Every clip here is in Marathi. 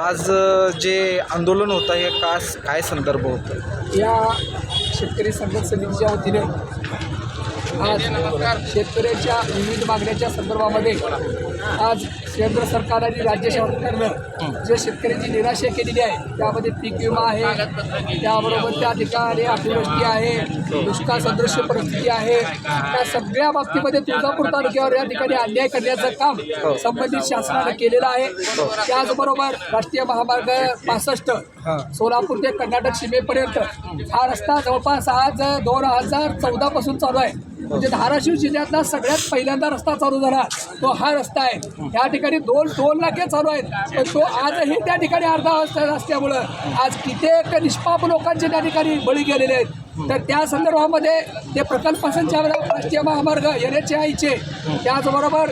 आज जे आंदोलन होतं हे का काय संदर्भ होतं? या शेतकरी संघर्ष समितीच्या वतीने आज शेतकऱ्याच्या विविध मागण्याच्या संदर्भामध्ये आज केंद्र सरकार आणि राज्य सरकारनं जे शेतकऱ्यांची निराशा केलेली आहे त्यामध्ये पीक विमा आहे त्याबरोबर त्या ठिकाणी अतिवृष्टी आहे दुष्काळ सदृश परिस्थिती आहे. त्या सगळ्या बाबतीमध्ये तुळजापूर तालुक्यावर या ठिकाणी अन्याय करण्याचं काम संबंधित शासनानं केलेलं आहे. त्याचबरोबर राष्ट्रीय महामार्ग पासष्ट सोलापूर ते कर्नाटक सीमेपर्यंत हा रस्ता जवळपास आज दोन हजार चौदा पासून चालू आहे. म्हणजे धाराशिव जिल्ह्यातला सगळ्यात पहिल्यांदा रस्ता चालू झाला. तो हा रस्ता आहे. या ठिकाणी दोन टोल नाके चालू आहेत. पण तो आजही त्या ठिकाणी अर्धा रस्ता असल्यामुळं आज कित्येक निष्पाप लोकांचे त्या ठिकाणी बळी गेलेले आहेत. तर त्या संदर्भामध्ये ते प्रकल्प संचालक राष्ट्रीय महामार्ग एन एच आयचे. त्याचबरोबर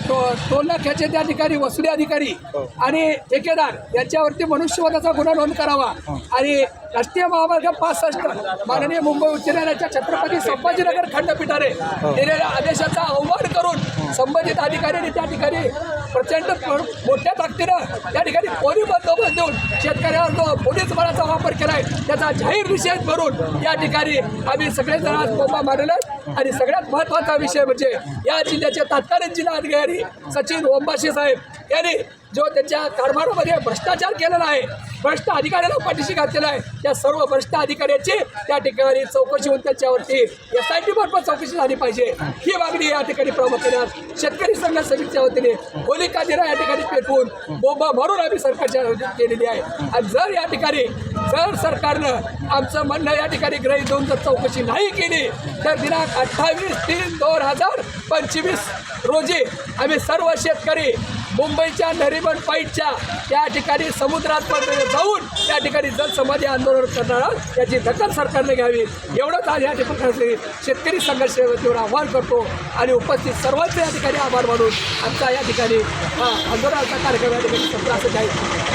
टो टोल नाक्याचे त्या ठिकाणी वसुली अधिकारी आणि ठेकेदार यांच्यावरती मनुष्यवधाचा गुन्हा नोंद करावा आणि राष्ट्रीय महामार्ग पासष्ट माननीय मुंबई उच्च न्यायालयाच्या छत्रपती संभाजीनगर खंडपीठाने दिलेल्या आदेशाचा अवमान करून संबंधित अधिकाऱ्यांनी त्या ठिकाणी प्रचंड प्र- मोठ्या ताकदीनं त्या ठिकाणी पोलीस बंदोबस्त देऊन शेतकऱ्यावर जो पोलीस बळाचा वापर केला आहे त्याचा जाहीर निषेध करून या ठिकाणी आम्ही सगळेजण आज बोंबा मारलेला आणि सगळ्यात महत्त्वाचा विषय म्हणजे या जिल्ह्याचे तत्कालीन जिल्हा अधिकारी सचिन ओंबाशी साहेब यांनी जो त्यांच्या कारभारामध्ये भ्रष्टाचार केलेला आहे भ्रष्ट अधिकाऱ्याला पाठीशी घातलेला आहे. त्या सर्व भ्रष्ट अधिकाऱ्याची त्या ठिकाणी चौकशी होऊन त्याच्यावरती एस आय टी मार्फत चौकशी झाली पाहिजे. ही मागणी या ठिकाणी प्रामुख्याने शेतकरी संघ समितीच्या वतीने होलिका दिरा या ठिकाणी पेटवून बोंबा भरून आम्ही सरकारच्या केलेली आहे. आणि जर या ठिकाणी जर सरकारनं आमचं म्हणणं या ठिकाणी ग्रही देऊन जर चौकशी नाही केली तर दिनांक अठ्ठावीस तीन दोन हजार पंचवीस रोजी आम्ही सर्व शेतकरी मुंबईच्या नरिमन पाईटच्या त्या ठिकाणी समुद्रात पर्यंत जाऊन त्या ठिकाणी जलसमाधी आंदोलन करणार याची दखल सरकारने घ्यावी. एवढंच आज या ठिकाणी शेतकरी संघर्ष समितीवर आव्हान करतो आणि उपस्थित सर्वांचे या ठिकाणी आभार मानून आमचा या ठिकाणी आंदोलनाचा कार्यक्रम या ठिकाणी संपला असं जाहीर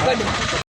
धन्यवाद.